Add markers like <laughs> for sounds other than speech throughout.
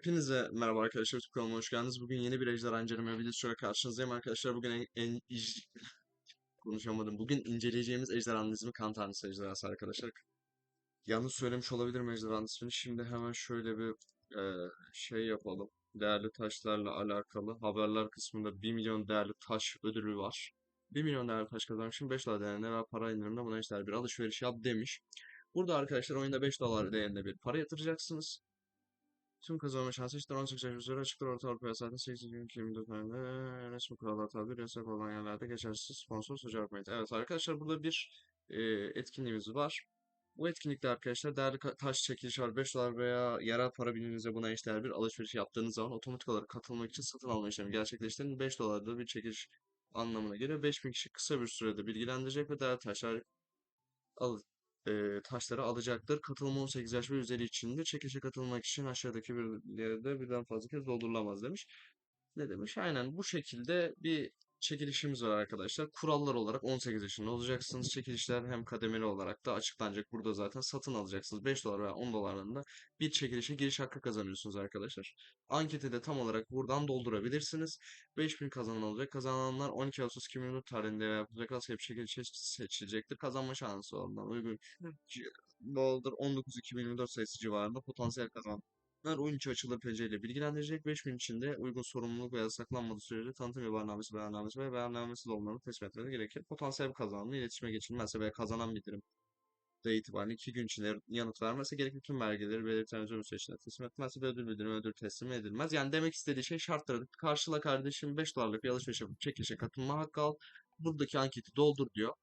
Hepinize merhaba arkadaşlar. YouTube kanalıma hoş geldiniz. Bugün yeni bir ejderha inceleme videosuyla karşınızdayım arkadaşlar. Bugün en, en ic- <laughs> konuşamadım. Bugün inceleyeceğimiz ejderhanın ismi kan tanrısı ejderhası arkadaşlar. Yanlış söylemiş olabilirim ejderhanın ismini. Şimdi hemen şöyle bir e, şey yapalım. Değerli taşlarla alakalı haberler kısmında 1 milyon değerli taş ödülü var. 1 milyon değerli taş kazanmışım. 5 dolar değerinde ve para indiriminde buna eşdeğer bir alışveriş yap demiş. Burada arkadaşlar oyunda 5 dolar değerinde bir para yatıracaksınız. Tüm kazanma şansı işte 18 yaş üzeri açıktır orta Avrupa yasasında 8 gün 24 tane resmi kurallar tabi yasak olan yerlerde geçersiz sponsor sucu yapmayın. Evet arkadaşlar burada bir e, etkinliğimiz var. Bu etkinlikte arkadaşlar değerli taş çekilişi var. 5 dolar veya yerel para biriminize buna eşdeğer bir alışveriş yaptığınız zaman otomatik olarak katılmak için satın alma işlemi gerçekleştirin. 5 dolarda bir çekiliş anlamına geliyor. 5000 kişi kısa bir sürede bilgilendirecek ve değerli taşlar al, e, taşları alacaktır. Katılım 18 yaş ve üzeri içindir. Çekilişe katılmak için aşağıdaki bir yerde birden fazla kez doldurulamaz demiş. Ne demiş? Aynen bu şekilde bir çekilişimiz var arkadaşlar. Kurallar olarak 18 yaşında olacaksınız. Çekilişler hem kademeli olarak da açıklanacak. Burada zaten satın alacaksınız. 5 dolar veya 10 dolarlarında bir çekilişe giriş hakkı kazanıyorsunuz arkadaşlar. Anketi de tam olarak buradan doldurabilirsiniz. 5000 kazanan olacak. Kazananlar 12 Ağustos 2024 tarihinde veya Bucakasya bir çekilişe seçilecektir. Kazanma şansı olanlar uygun. Boldur 19 2024 sayısı civarında potansiyel kazan 13 açılı PC ile bilgilendirilecek 5 gün içinde uygun sorumluluk ve yasaklanmadığı sürece tanıtım ve beyannamesi, beyannamesi ve beyannamesi olmalarını teslim etmeleri gerekir. Potansiyel kazanımla iletişime geçilmezse veya kazanan bildirim de itibaren 2 gün içinde yanıt vermezse gerekli tüm belgeleri belirtilen özel süreçlerine teslim etmezse ve ödül bildirimi ödül teslim edilmez. Yani demek istediği şey şartları karşıla kardeşim 5 dolarlık bir alışveriş yapıp çekilişe katılma hakkı al. Buradaki anketi doldur diyor.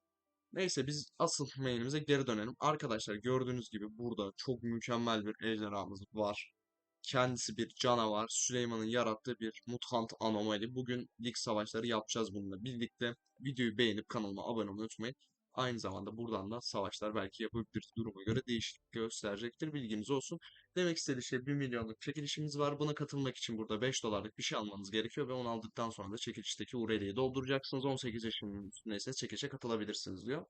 Neyse biz asıl mailimize geri dönelim. Arkadaşlar gördüğünüz gibi burada çok mükemmel bir ejderhamız var. Kendisi bir canavar. Süleyman'ın yarattığı bir mutant anomali. Bugün lig savaşları yapacağız bununla birlikte. Videoyu beğenip kanalıma abone olmayı unutmayın. Aynı zamanda buradan da savaşlar belki yapabiliriz. Duruma göre değişiklik gösterecektir. Bilginiz olsun. Demek istediği şey 1 milyonluk çekilişimiz var. Buna katılmak için burada 5 dolarlık bir şey almanız gerekiyor ve onu aldıktan sonra da çekilişteki URL'yi dolduracaksınız. 18 yaşının üstündeyseniz çekilişe katılabilirsiniz diyor.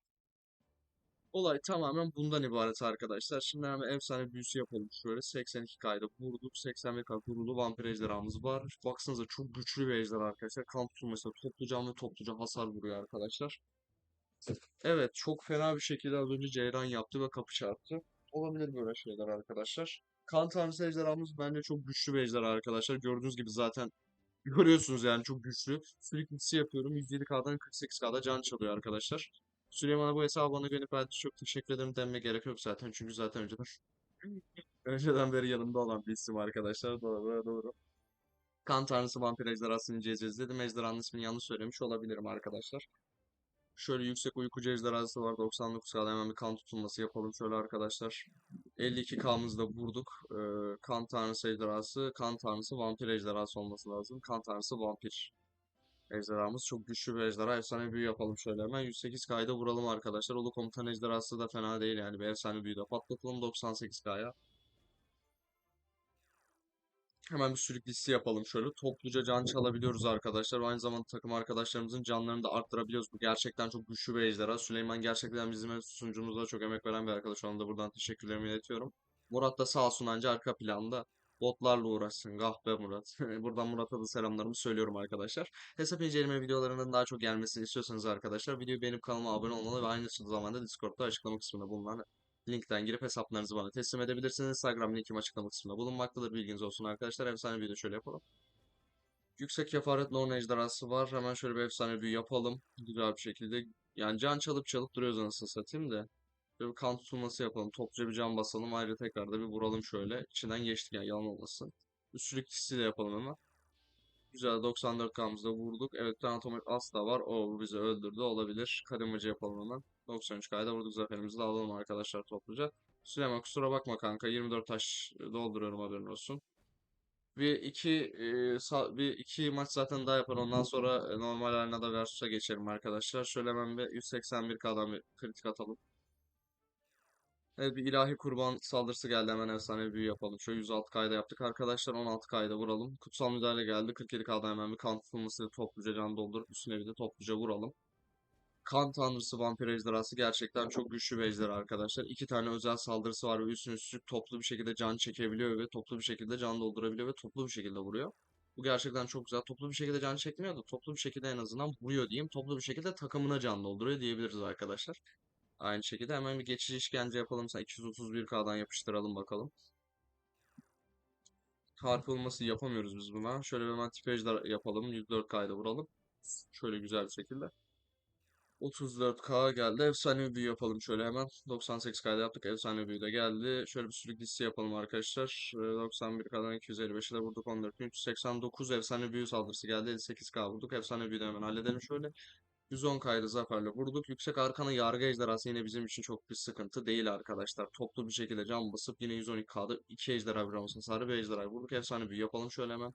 Olay tamamen bundan ibaret arkadaşlar. Şimdi hemen efsane büyüsü yapalım. Şöyle 82 kayda vurduk. 81 kayda vurulu vampir ejderhamız var. Baksanıza çok güçlü bir ejderha arkadaşlar. Kan tutulması topluca ve topluca hasar vuruyor arkadaşlar. Evet çok fena bir şekilde az önce Ceyran yaptı ve kapı çarptı. Olabilir böyle şeyler arkadaşlar. Kan tanrısı ejderhamız bence çok güçlü bir ejderha arkadaşlar. Gördüğünüz gibi zaten görüyorsunuz yani çok güçlü. Sürekli yapıyorum. 107K'dan 48K'da can çalıyor arkadaşlar. Süleyman'a bu hesabı bana gönderip verdiği çok teşekkür ederim denme gerek yok zaten. Çünkü zaten önceden <laughs> önceden beri yanımda olan bir isim arkadaşlar. Doğru doğru. Kan tanrısı vampir ejderhasını inceleyeceğiz dedim. Ejderhanın ismini yanlış söylemiş olabilirim arkadaşlar. Şöyle yüksek uykucu ejderhası var. 99K'da hemen bir kan tutulması yapalım şöyle arkadaşlar. 52K'mızda vurduk. Ee, kan tanrısı ejderhası, kan tanrısı vampir ejderhası olması lazım. Kan tanrısı vampir. Ejderhamız çok güçlü bir ejderha. Efsane büyü yapalım şöyle hemen. 108 kayda vuralım arkadaşlar. Ulu komutan ejderhası da fena değil yani. Bir efsane büyü de patlatalım 98 kaya. Hemen bir sürük listesi yapalım şöyle. Topluca can çalabiliyoruz arkadaşlar. Aynı zamanda takım arkadaşlarımızın canlarını da arttırabiliyoruz. Bu gerçekten çok güçlü bir ejderha. Süleyman gerçekten bizim sunucumuzda çok emek veren bir arkadaş. Ona da buradan teşekkürlerimi iletiyorum. Murat da sağ olsun anca arka planda botlarla uğraşsın. Gah be Murat. <laughs> Buradan Murat'a da selamlarımı söylüyorum arkadaşlar. Hesap inceleme videolarının daha çok gelmesini istiyorsanız arkadaşlar videoyu beğenip kanalıma abone olmalı ve aynı zamanda Discord'da açıklama kısmında bulunan linkten girip hesaplarınızı bana teslim edebilirsiniz. Instagram linkim açıklama kısmında bulunmaktadır. Bilginiz olsun arkadaşlar. Efsane video şöyle yapalım. Yüksek kefaret Norn ejderhası var. Hemen şöyle bir efsane büyü yapalım. Güzel bir şekilde. Yani can çalıp çalıp duruyoruz anasını satayım da. Bir kan tutulması yapalım. Topluca bir can basalım. Ayrıca tekrar da bir vuralım şöyle. İçinden geçtik yani yalan olmasın. Üstülük de yapalım hemen. Güzel 94K'mızda vurduk. Evet anatomik as da var. O bizi öldürdü. Olabilir. Kademacı yapalım hemen. 93K'da vurduk zaferimizi de alalım arkadaşlar topluca. Süleyman kusura bakma kanka. 24 taş dolduruyorum haberin olsun. Bir iki e, bir iki maç zaten daha yapar. Ondan sonra e, normal arenada versus'a geçelim arkadaşlar. Şöyle hemen bir 181K'dan bir kritik atalım. Evet bir ilahi kurban saldırısı geldi hemen efsane büyü yapalım. Şöyle 106K'da yaptık arkadaşlar 16K'da vuralım. Kutsal müdahale geldi 47K'da hemen bir kan tutulması topluca can doldurup üstüne bir de topluca vuralım. kan tanrısı vampir ejderhası gerçekten çok güçlü bir ejderha arkadaşlar. İki tane özel saldırısı var ve üstüne üstlük toplu bir şekilde can çekebiliyor ve toplu bir şekilde can doldurabiliyor ve toplu bir şekilde vuruyor. Bu gerçekten çok güzel. Toplu bir şekilde can çekmiyor da toplu bir şekilde en azından vuruyor diyeyim. Toplu bir şekilde takımına can dolduruyor diyebiliriz arkadaşlar. Aynı şekilde hemen bir geçici işkence yapalım. Mesela 231K'dan yapıştıralım bakalım. Harf olması yapamıyoruz biz buna. Şöyle hemen tipajlar yapalım. 104K'da vuralım. Şöyle güzel bir şekilde. 34K geldi. Efsane büyü yapalım şöyle hemen. 98K'da yaptık. Efsane büyü de geldi. Şöyle bir sürük listesi yapalım arkadaşlar. Ee, 91K'dan 255'e de vurduk. 14.389 efsane büyü saldırısı geldi. 58K vurduk. Efsane büyüyü de hemen halledelim şöyle. 110K'ydı zaferle vurduk. Yüksek arkanı yargı ejderhası yine bizim için çok bir sıkıntı değil arkadaşlar. Toplu bir şekilde can basıp yine 112K'da 2 ejderha bir olmasın. Sarı bir ejderha vurduk. Efsane büyü yapalım şöyle hemen.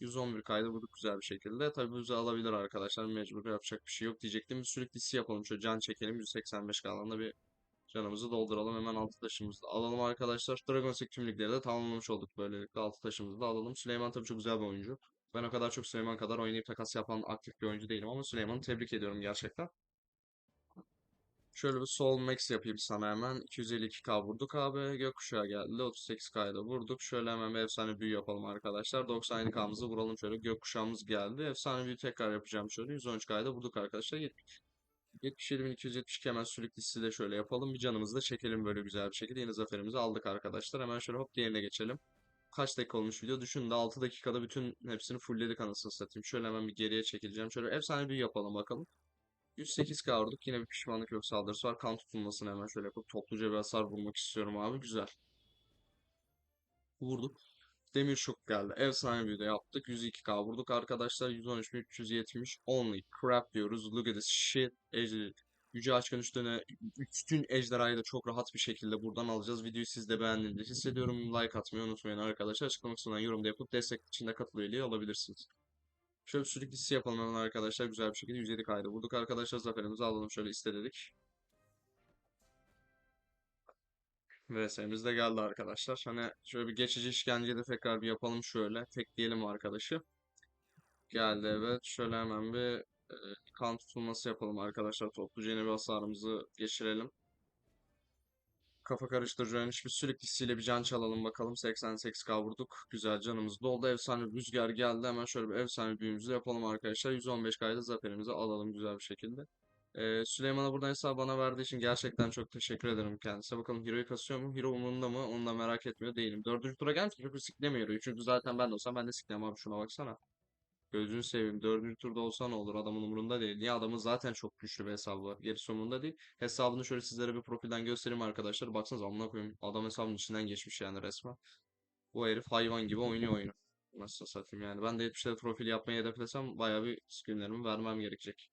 111 kaydı vurduk güzel bir şekilde. Tabii bu bizi alabilir arkadaşlar. Mecbur yapacak bir şey yok diyecektim. Bir sürük lisi yapalım. Şöyle can çekelim. 185 kalanda bir canımızı dolduralım. Hemen altı taşımızı da alalım arkadaşlar. Dragon Seek tümlükleri de tamamlamış olduk böylelikle. Altı taşımızı da alalım. Süleyman tabii çok güzel bir oyuncu. Ben o kadar çok Süleyman kadar oynayıp takas yapan aktif bir oyuncu değilim ama Süleyman'ı tebrik ediyorum gerçekten. Şöyle bir Soul Max yapayım sana hemen. 252k vurduk abi. Gökkuşağı geldi. 38k'ya da vurduk. Şöyle hemen bir efsane büyü yapalım arkadaşlar. 97k'mızı vuralım şöyle. Gökkuşağımız geldi. Efsane büyü tekrar yapacağım şöyle. 113k'ya da vurduk arkadaşlar. 77.272 hemen sürük listesi de şöyle yapalım. Bir canımızı da çekelim böyle güzel bir şekilde. Yeni zaferimizi aldık arkadaşlar. Hemen şöyle hop diğerine geçelim. Kaç dakika olmuş video? Düşünün de 6 dakikada bütün hepsini fullledik anasını satayım. Şöyle hemen bir geriye çekileceğim. Şöyle efsane büyü yapalım bakalım. 108k vurduk. Yine bir pişmanlık yok saldırısı var. Kan tutulmasını hemen şöyle yapıp topluca bir hasar vurmak istiyorum abi. Güzel. Vurduk. Demir şok geldi. Efsane büyü de yaptık. 102k vurduk arkadaşlar. 113.370 only crap diyoruz. Look at this shit. Ejder. Yüce Aşkın üstüne üstün ejderhayı da çok rahat bir şekilde buradan alacağız. Videoyu siz de beğendiğinizi hissediyorum. Like atmayı unutmayın arkadaşlar. Açıklama kısmından yorumda yapıp destek içinde katıl üyeliği alabilirsiniz. Şöyle bir sürük listesi yapalım arkadaşlar. Güzel bir şekilde 107 kaydı vurduk arkadaşlar. Zaferimizi alalım. Şöyle istedik. VS'miz de geldi arkadaşlar. Hani şöyle bir geçici işkenceyi de tekrar bir yapalım şöyle. Tekleyelim arkadaşı. Geldi evet. Şöyle hemen bir e, kan tutulması yapalım arkadaşlar. Topluca yine bir hasarımızı geçirelim. Kafa karıştırıcı hiçbir süreklisiyle bir can çalalım bakalım. 88k vurduk. Güzel canımız doldu. Efsane rüzgar geldi. Hemen şöyle bir efsane büyümüzü yapalım arkadaşlar. 115k'da zaferimizi alalım güzel bir şekilde. Ee, Süleyman'a buradan hesabı bana verdiği için gerçekten çok teşekkür ederim kendisine. Bakalım Hero'yu kasıyor mu? Hero umurunda mı? Onu da merak etmiyor değilim. Dördüncü tura gelmiş çünkü siklemiyor. Çünkü zaten ben de olsam ben de siklemem abi şuna baksana. Gözünü seveyim. Dördüncü turda olsa ne olur? Adamın umurunda değil. Niye? Adamın zaten çok güçlü bir hesabı var. Gerisi umurunda değil. Hesabını şöyle sizlere bir profilden göstereyim arkadaşlar. Baksanıza amına koyayım. Adam hesabın içinden geçmiş yani resmen. Bu herif hayvan gibi oynuyor oyunu. Nasıl satayım yani. Ben de 70'leri profil yapmayı hedeflesem bayağı bir screenlerimi vermem gerekecek.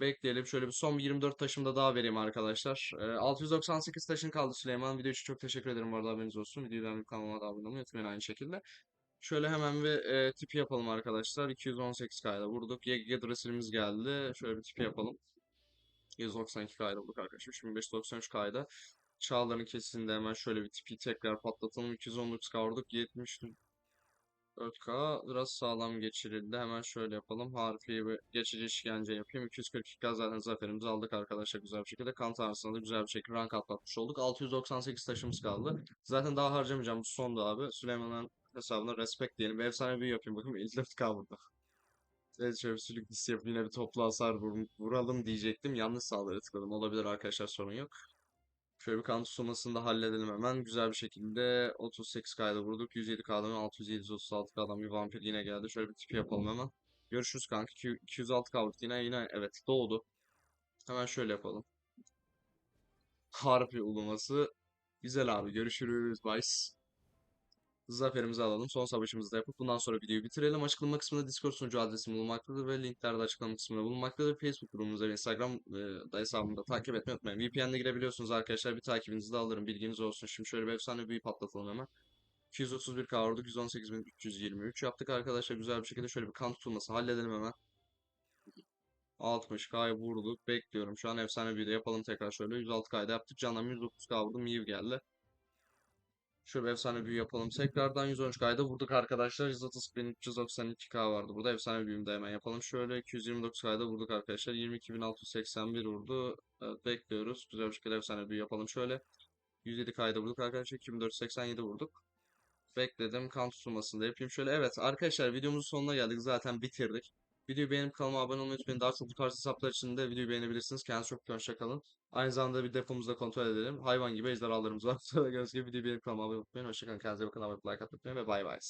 Bekleyelim. Şöyle bir son bir 24 taşımda daha vereyim arkadaşlar. Ee, 698 taşın kaldı Süleyman. Video için çok teşekkür ederim. Bu arada haberiniz olsun. Videoyu beğenip kanalıma da abone olmayı unutmayın aynı şekilde. Şöyle hemen bir e, tipi yapalım arkadaşlar. 218K'da vurduk. YGG Dresser'imiz geldi. Şöyle bir tipi yapalım. 192K'da vurduk arkadaşlar. Şimdi 593K'da. Çağlar'ın kesisinde hemen şöyle bir tipi tekrar patlatalım. 219K vurduk. 70 4K biraz sağlam geçirildi. Hemen şöyle yapalım. Harfi bir geçici işkence yapayım. 242K zaten zaferimizi aldık arkadaşlar güzel bir şekilde. Kan tanrısına da güzel bir şekilde rank atlatmış olduk. 698 taşımız kaldı. Zaten daha harcamayacağım. Bu sondu abi. Süleyman'ın hesabına respect diyelim. Efsane bir yapayım bakayım. 54K burada. Evet sülük listesi yapıp yine bir toplu hasar vur- vuralım diyecektim. Yanlış saldırı tıkladım. Olabilir arkadaşlar sorun yok. Şöyle bir kan tutulmasını da halledelim hemen. Güzel bir şekilde 38K'da vurduk. 107K'dan 600-736K'dan bir vampir yine geldi. Şöyle bir tipi yapalım hemen. Görüşürüz kanka. 206K vurduk yine yine evet doğdu. Hemen şöyle yapalım. Harpi uluması. Güzel abi görüşürüz. Bye. Zaferimizi alalım. Son savaşımızı da yapıp bundan sonra videoyu bitirelim. Açıklama kısmında Discord sunucu adresim bulunmaktadır ve linkler de açıklama kısmında bulunmaktadır. Facebook grubumuza ve Instagram e, da hesabımda takip etmeyi unutmayın. VPN'de girebiliyorsunuz arkadaşlar. Bir takibinizi de alırım. Bilginiz olsun. Şimdi şöyle bir efsane büyü patlatalım hemen. 231K vurduk. 118.323 yaptık arkadaşlar. Güzel bir şekilde şöyle bir kan tutulması halledelim hemen. 60K'yı vurduk. Bekliyorum. Şu an efsane büyü de yapalım tekrar şöyle. 106K'da yaptık. Candan 109K vurdum. Miv geldi. Şöyle efsane büyü yapalım. Tekrardan 113 kayda vurduk arkadaşlar. 130.392k vardı burada. Efsane büyümü de hemen yapalım. Şöyle 229 kayda vurduk arkadaşlar. 22.681 vurdu. Evet, bekliyoruz. Güzel bir şekilde efsane büyü yapalım. Şöyle 107 kayda vurduk arkadaşlar. 2487 vurduk. Bekledim. Kan tutulmasını da yapayım. Şöyle evet arkadaşlar videomuzun sonuna geldik. Zaten bitirdik. Videoyu beğenip kanalıma abone olmayı unutmayın. Daha çok bu tarz hesaplar için de videoyu beğenebilirsiniz. Kendinize çok iyi hoşça kalın. Aynı zamanda bir depomuzu da kontrol edelim. Hayvan gibi ejderhalarımız var. <laughs> Gördüğünüz gibi videoyu beğenip kanalıma abone olmayı unutmayın. Hoşça kalın. Kendinize bakın. Abone olmayı, like atmayı unutmayın ve bay bay.